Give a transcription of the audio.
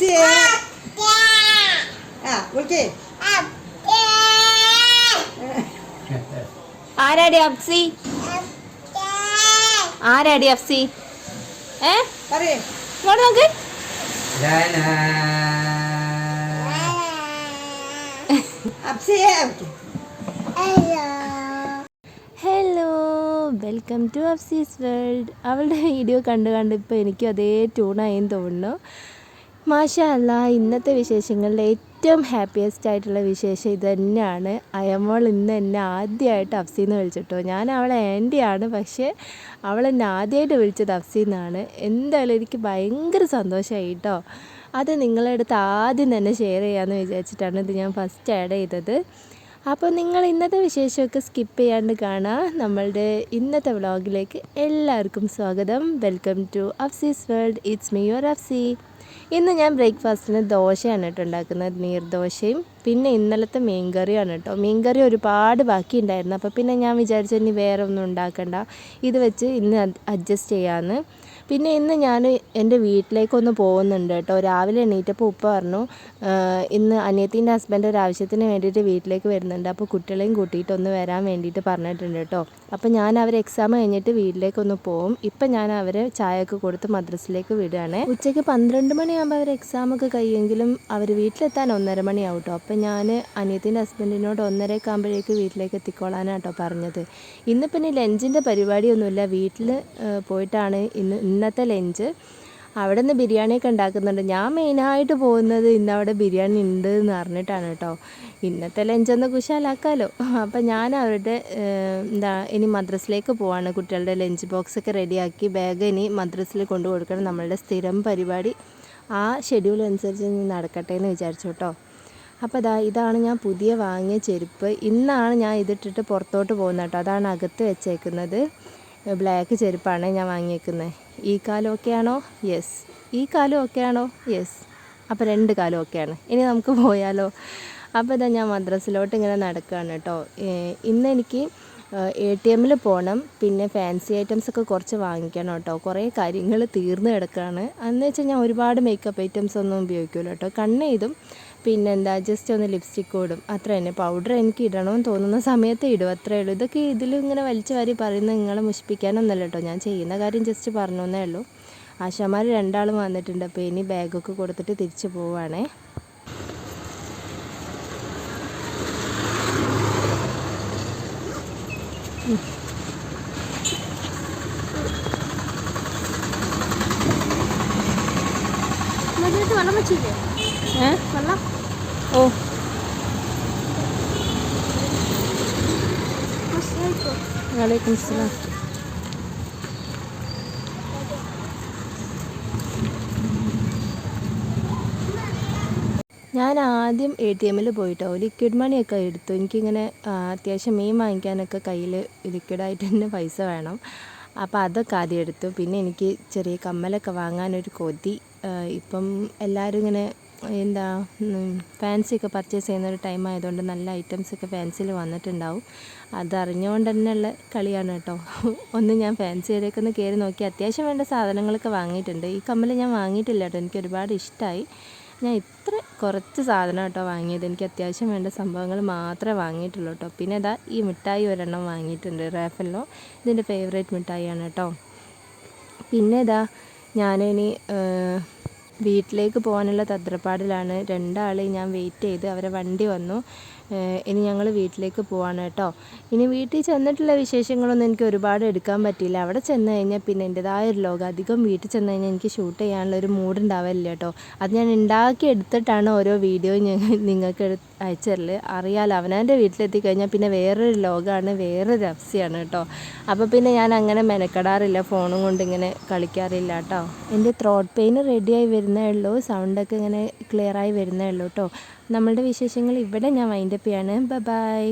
അപ്സി ആ വിളിക്കേ ആരാടി അഫ്സി? ആരാടി അഫ്സി? ഏ? പറയേ. നോക്ക്. അപ്സിയെ hello welcome to Afsi's world അവളുടെ വീഡിയോ കണ്ട് കണ്ട് ഇപ്പോൾ എനിക്കും അതേ ട്യൂണായെന്ന് തോന്നുന്നു. മാഷാ അല്ല ഇന്നത്തെ വിശേഷങ്ങളിൽ ഏറ്റവും ഹാപ്പിയസ്റ്റ് ആയിട്ടുള്ള വിശേഷം ഇത് തന്നെയാണ്. അയമോൾ ഇന്ന് എന്നെ ആദ്യമായിട്ട് അഫ്സീന്ന് വിളിച്ചിട്ടോ ഞാൻ അവളെ ആന്റിയാണ് പക്ഷേ അവൾ എന്നെ ആദ്യമായിട്ട് വിളിച്ചത് അഫ്സീന്നാണ് എന്തായാലും എനിക്ക് ഭയങ്കര സന്തോഷമായി കേട്ടോ അത് നിങ്ങളുടെ അടുത്ത് ആദ്യം തന്നെ ഷെയർ ചെയ്യാമെന്ന് വിചാരിച്ചിട്ടാണ് ഇത് ഞാൻ ഫസ്റ്റ് ആഡ് ചെയ്തത്. അപ്പോൾ നിങ്ങൾ ഇന്നത്തെ വിശേഷമൊക്കെ സ്കിപ്പ് ചെയ്യാണ്ട് കാണാം. നമ്മളുടെ ഇന്നത്തെ വ്ളോഗിലേക്ക് എല്ലാവർക്കും സ്വാഗതം. Welcome to Afsi's world it's me your Afsi. ഇന്ന് ഞാൻ ബ്രേക്ക്ഫാസ്റ്റിന് ദോശയാണ് കേട്ടോ ഉണ്ടാക്കുന്നത്. നീർദോശയും പിന്നെ ഇന്നലത്തെ മീൻ കറിയാണ് കേട്ടോ. മീൻ കറി ഒരുപാട് ബാക്കി ഉണ്ടായിരുന്നു അപ്പോൾ പിന്നെ ഞാൻ വിചാരിച്ചു ഇനി വേറെ ഒന്നും ഉണ്ടാക്കണ്ട. ഇത് വെച്ച് ഇന്ന് അഡ്ജസ്റ്റ് ചെയ്യാമെന്ന് പിന്നെ ഇന്ന് ഞാൻ എന്റെ വീട്ടിലേക്കൊന്ന് പോകുന്നുണ്ട് കേട്ടോ. രാവിലെ എണീറ്റപ്പോൾ ഉപ്പ പറഞ്ഞു ഇന്ന് അനിയത്തിന്റെ ഹസ്ബൻഡ് ഒരു ആവശ്യത്തിന് വേണ്ടിയിട്ട് വീട്ടിലേക്ക് വരുന്നുണ്ട്. അപ്പോൾ കുട്ടികളെയും കൂട്ടിയിട്ട് ഒന്ന് വരാൻ വേണ്ടിയിട്ട് പറഞ്ഞിട്ടുണ്ട് കേട്ടോ. അപ്പോൾ ഞാൻ അവർ എക്സാം കഴിഞ്ഞിട്ട് വീട്ടിലേക്കൊന്ന് പോകും ഇപ്പം ഞാൻ അവരെ ചായയൊക്കെ കൊടുത്ത് മദ്രസിലേക്ക് വിടുകയാണ്. ഉച്ചയ്ക്ക് പന്ത്രണ്ട് മണിയാകുമ്പോൾ അവർ എക്സാമൊക്കെ കഴിയുമെങ്കിലും അവർ വീട്ടിലെത്താൻ ഒന്നര മണിയാവും കേട്ടോ. അപ്പം ഞാൻ അനിയത്തിന്റെ ഹസ്ബൻഡിനോട് ഒന്നരയൊക്കെ ആകുമ്പോഴേക്ക് വീട്ടിലേക്ക് എത്തിക്കോളാനാണ് കേട്ടോ പറഞ്ഞത്. ഇന്നിപ്പം ഇനി ലഞ്ചിന്റെ പരിപാടിയൊന്നുമില്ല. വീട്ടിൽ പോയിട്ടാണ് ഇന്ന് ഇന്നത്തെ ലഞ്ച്. അവിടെ നിന്ന് ബിരിയാണിയൊക്കെ ഉണ്ടാക്കുന്നുണ്ട്. ഞാൻ മെയിനായിട്ട് പോകുന്നത് ഇന്ന് അവിടെ ബിരിയാണി ഉണ്ട് എന്ന് പറഞ്ഞിട്ടാണ് കേട്ടോ ഇന്നത്തെ ലഞ്ചൊന്ന് കുശാലാക്കാമല്ലോ അപ്പം ഞാൻ അവരുടെ എന്താ ഇനി മദ്രസിലേക്ക് പോവാണ്. കുട്ടികളുടെ ലഞ്ച് ബോക്സൊക്കെ റെഡിയാക്കി ബാഗ് ഇനി മദ്രസിൽ കൊണ്ടു കൊടുക്കണം നമ്മളുടെ സ്ഥിരം പരിപാടി ആ ഷെഡ്യൂൾ അനുസരിച്ച് നടക്കട്ടെ എന്ന് വിചാരിച്ചു കേട്ടോ അപ്പോൾ ഇതാ ഇതാണ് ഞാൻ പുതിയ വാങ്ങിയ ചെരുപ്പ്. ഇന്നാണ് ഞാൻ ഇതിട്ടിട്ട് പുറത്തോട്ട് പോകുന്നത് കേട്ടോ. അതാണ് അകത്ത് വെച്ചേക്കുന്നത്. ബ്ലാക്ക് ചെരുപ്പാണ് ഞാൻ വാങ്ങിയേക്കുന്നത് ഈ കാലം ഓക്കെയാണോ യെസ് ഈ കാലം ഓക്കെയാണോ യെസ് അപ്പോൾ രണ്ട് കാലം ഓക്കെയാണ് ഇനി നമുക്ക് പോയാലോ? അപ്പോൾ ഇതാ ഞാൻ മദ്രസിലോട്ട് ഇങ്ങനെ നടക്കുകയാണ് കേട്ടോ. ഏഹ് ഇന്ന് എനിക്ക് എ ടി എമ്മിൽ പോകണം പിന്നെ ഫാൻസി ഐറ്റംസ് ഒക്കെ കുറച്ച് വാങ്ങിക്കണം കേട്ടോ. കുറേ കാര്യങ്ങൾ തീർന്നു കിടക്കുകയാണ് അന്ന് വെച്ചാൽ ഞാൻ ഒരുപാട് മേക്കപ്പ് ഐറ്റംസ് ഒന്നും ഉപയോഗിക്കില്ല കേട്ടോ. കണ്ണെയ്തും പിന്നെന്താ ജസ്റ്റ് ഒന്ന് ലിപ്സ്റ്റിക്ക് ഇടും. അത്ര തന്നെ. പൗഡർ എനിക്ക് ഇടണമെന്ന് തോന്നുന്ന സമയത്ത് ഇടും. അത്രേ ഉള്ളൂ. ഇതൊക്കെ ഇതിൽ ഇങ്ങനെ വലിച്ചു വാരി പറയുന്നത് നിങ്ങളെ മുഷിപ്പിക്കാനൊന്നല്ല കേട്ടോ. ഞാൻ ചെയ്യുന്ന കാര്യം ജസ്റ്റ് പറഞ്ഞു എന്നേ ഉള്ളൂ. ആശാമാർ രണ്ടാളും വന്നിട്ടുണ്ട്. അപ്പോൾ ഇനി ബാഗൊക്കെ കൊടുത്തിട്ട് തിരിച്ചു പോവുകയാണേ വെള്ളം വെച്ചില്ലേ? ഓ. വലൈക്കും സ്ലാം ഞാൻ ആദ്യം എ ടി എമ്മിൽ പോയിട്ടോ. ലിക്വിഡ് മണിയൊക്കെ എടുത്തു. എനിക്കിങ്ങനെ അത്യാവശ്യം മീൻ വാങ്ങിക്കാനൊക്കെ കയ്യിൽ ലിക്വിഡായിട്ട് തന്നെ പൈസ വേണം. അപ്പോൾ അതൊക്കെ ആദ്യം എടുത്തു. പിന്നെ എനിക്ക് ചെറിയ കമ്മലൊക്കെ വാങ്ങാനൊരു കൊതി. ഇപ്പം എല്ലാവരും ഇങ്ങനെ എന്താ ഫാൻസിയൊക്കെ പർച്ചേസ് ചെയ്യുന്ന ഒരു ടൈം ആയതുകൊണ്ട് നല്ല ഐറ്റംസ് ഒക്കെ ഫാൻസിയിൽ വന്നിട്ടുണ്ടാവും. അതറിഞ്ഞുകൊണ്ട് തന്നെയുള്ള കളിയാണ് കേട്ടോ. ഒന്ന് ഞാൻ ഫാൻസിയിലേക്ക് ഒന്ന് കയറി നോക്കി. അത്യാവശ്യം വേണ്ട സാധനങ്ങളൊക്കെ വാങ്ങിയിട്ടുണ്ട്. ഈ കമ്മൽ ഞാൻ വാങ്ങിയിട്ടില്ല കേട്ടോ. എനിക്ക് ഒരുപാട് ഇഷ്ടമായി ഞാൻ ഇത്ര കുറച്ച് സാധനം കേട്ടോ വാങ്ങിയത്. എനിക്ക് അത്യാവശ്യം വേണ്ട സംഭവങ്ങൾ മാത്രമേ വാങ്ങിയിട്ടുള്ളൂ കേട്ടോ. പിന്നെ ഇതാ ഈ മിഠായി ഒരെണ്ണം വാങ്ങിയിട്ടുണ്ട്. റാഫലിനോ ഇതിന്റെ ഫേവറേറ്റ് മിഠായിയാണ് കേട്ടോ. പിന്നെ ഇതാ ഞാനിനി വീട്ടിലേക്ക് പോകാനുള്ള തത്രപ്പാടിലാണ് രണ്ടാളെയും ഞാൻ വെയിറ്റ് ചെയ്ത് അവരെ വണ്ടി വന്നു. ഇനി ഞങ്ങൾ വീട്ടിലേക്ക് പോവാണ് കേട്ടോ. ഇനി വീട്ടിൽ ചെന്നിട്ടുള്ള വിശേഷങ്ങളൊന്നും എനിക്ക് ഒരുപാട് എടുക്കാൻ പറ്റിയില്ല. അവിടെ ചെന്ന് കഴിഞ്ഞാൽ പിന്നെ എന്റെതായ ഒരു ലോകം. അധികം വീട്ടിൽ ചെന്ന് കഴിഞ്ഞാൽ എനിക്ക് ഷൂട്ട് ചെയ്യാനുള്ള ഒരു മൂഡ് ഉണ്ടാവില്ല കേട്ടോ. അത് ഞാൻ ഉണ്ടാക്കി എടുത്തിട്ടാണ് ഓരോ വീഡിയോ നിങ്ങൾക്ക് അയച്ചതരൽ അറിയാലോ അവനവന്റെ വീട്ടിലെത്തി കഴിഞ്ഞാൽ പിന്നെ വേറൊരു ലോകമാണ് വേറൊരു അവസ്ഥയാണ് കേട്ടോ. അപ്പോൾ പിന്നെ ഞാൻ അങ്ങനെ മെനക്കെടാറില്ല ഫോണും കൊണ്ട് ഇങ്ങനെ കളിക്കാറില്ല കേട്ടോ. എന്റെ ത്രോട്ട് പെയിൻ റെഡിയായി വരുന്നേ ഉള്ളൂ. സൗണ്ടൊക്കെ ഇങ്ങനെ ക്ലിയറായി വരുന്നേ ഉള്ളൂ കേട്ടോ നമ്മളുടെ വിശേഷങ്ങൾ ഇവിടെ ഞാൻ വൈൻഡപ്പ് ചെയ്യാണ്. ബൈ